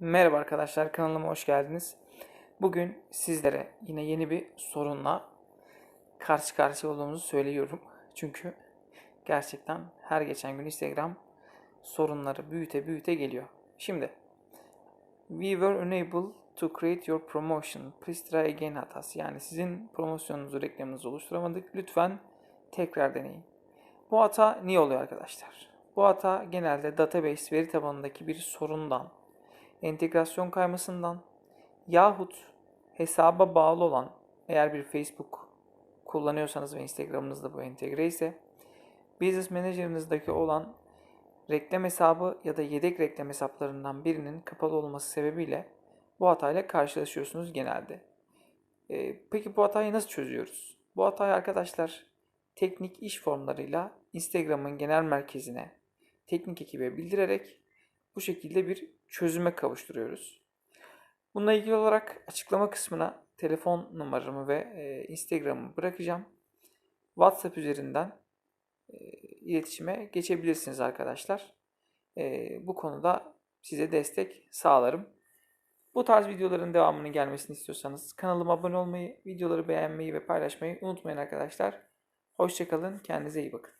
Merhaba arkadaşlar kanalıma hoş geldiniz. Bugün sizlere yine yeni bir sorunla karşı karşıya olduğumuzu söylüyorum. Çünkü gerçekten her geçen gün Instagram sorunları büyüte büyüte geliyor. Şimdi We were unable to create your promotion. Please try again hatası. Yani sizin promosyonunuzu, reklamınızı oluşturamadık. Lütfen tekrar deneyin. Bu hata niye oluyor arkadaşlar? Bu hata genelde database veri tabanındaki bir sorundan, entegrasyon kaymasından yahut hesaba bağlı olan eğer bir Facebook kullanıyorsanız ve Instagram'ınızda bu entegre ise Business Manager'ınızdaki olan reklam hesabı ya da yedek reklam hesaplarından birinin kapalı olması sebebiyle bu hatayla karşılaşıyorsunuz genelde. Ee, peki bu hatayı nasıl çözüyoruz? Bu hatayı arkadaşlar teknik iş formlarıyla Instagram'ın genel merkezine, teknik ekibe bildirerek bu şekilde bir çözüme kavuşturuyoruz. Bununla ilgili olarak açıklama kısmına telefon numaramı ve e, Instagram'ımı bırakacağım. WhatsApp üzerinden e, iletişime geçebilirsiniz arkadaşlar. E, bu konuda size destek sağlarım. Bu tarz videoların devamının gelmesini istiyorsanız kanalıma abone olmayı, videoları beğenmeyi ve paylaşmayı unutmayın arkadaşlar. Hoşçakalın, kendinize iyi bakın.